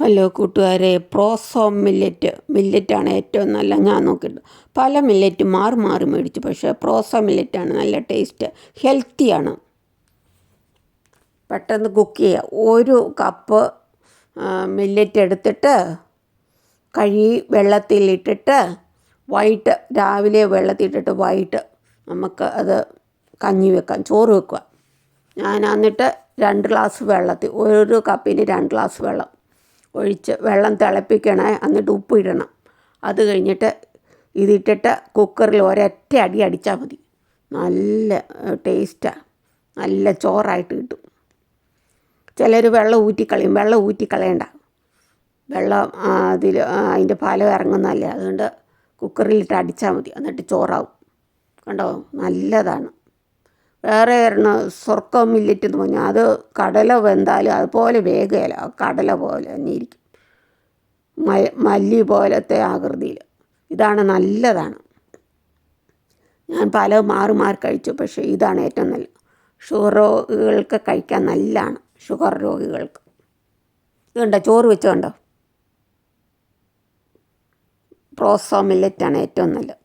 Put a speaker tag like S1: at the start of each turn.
S1: Hello കൂട്ടുകാരെ പ്രോസോം millet. മില്ലറ്റാണ് ഏറ്റവും നല്ല ഞാൻ നോക്കിയിട്ട് പല മില്ലറ്റ് മാറി മാറി മേടിച്ചു പക്ഷേ പ്രോസോ മില്ലറ്റാണ് നല്ല ടേസ്റ്റ് ഹെൽത്തിയാണ്. പെട്ടെന്ന് കുക്ക് ചെയ്യുക ഒരു കപ്പ് മില്ലറ്റ് എടുത്തിട്ട് കഴുകി വെള്ളത്തിലിട്ടിട്ട് വൈകിട്ട് രാവിലെ വെള്ളത്തിലിട്ടിട്ട് വൈകിട്ട് നമുക്ക് അത് കഞ്ഞി വെക്കാം ചോറ് വെക്കുക ഞാൻ എന്നിട്ട് രണ്ട് ഗ്ലാസ് വെള്ളത്തിൽ ഒരു കപ്പിന് രണ്ട് ഗ്ലാസ് വെള്ളം ഒഴിച്ച് വെള്ളം തിളപ്പിക്കണേ എന്നിട്ട് ഉപ്പ് ഇടണം. അത് കഴിഞ്ഞിട്ട് ഇതിട്ടിട്ട് കുക്കറിൽ ഒരൊറ്റ അടി അടിച്ചാൽ മതി. നല്ല ടേസ്റ്റാണ് നല്ല ചോറായിട്ട് കിട്ടും. ചിലർ വെള്ളം ഊറ്റിക്കളയും വെള്ളം ഊറ്റിക്കളയണ്ട വെള്ളം അതിൽ അതിന്റെ ഫലം ഇറങ്ങുന്നതല്ലേ. അതുകൊണ്ട് കുക്കറിലിട്ട് അടിച്ചാൽ മതി. എന്നിട്ട് ചോറാവും. കണ്ടോ? നല്ലതാണ്. വേറെ ഒരെണ്ണം സ്വർക്കം മില്ലറ്റ് എന്ന് പറഞ്ഞാൽ അത് കടല വെന്താലും അതുപോലെ വേഗയില്ല കടല പോലെ തന്നെ ഇരിക്കും. മല്ലി പോലത്തെ ആകൃതിയിൽ ഇതാണ് നല്ലതാണ്. ഞാൻ പല മാറി മാറി കഴിച്ചു പക്ഷേ ഇതാണ് ഏറ്റവും നല്ല ഷുഗർ രോഗികൾക്ക് കഴിക്കാൻ നല്ലതാണ് ഷുഗർ രോഗികൾക്ക്. ഇതുണ്ടോ ചോറ് വെച്ചുകൊണ്ടോ പ്രോസോ മില്ലറ്റാണ് ഏറ്റവും നല്ലത്.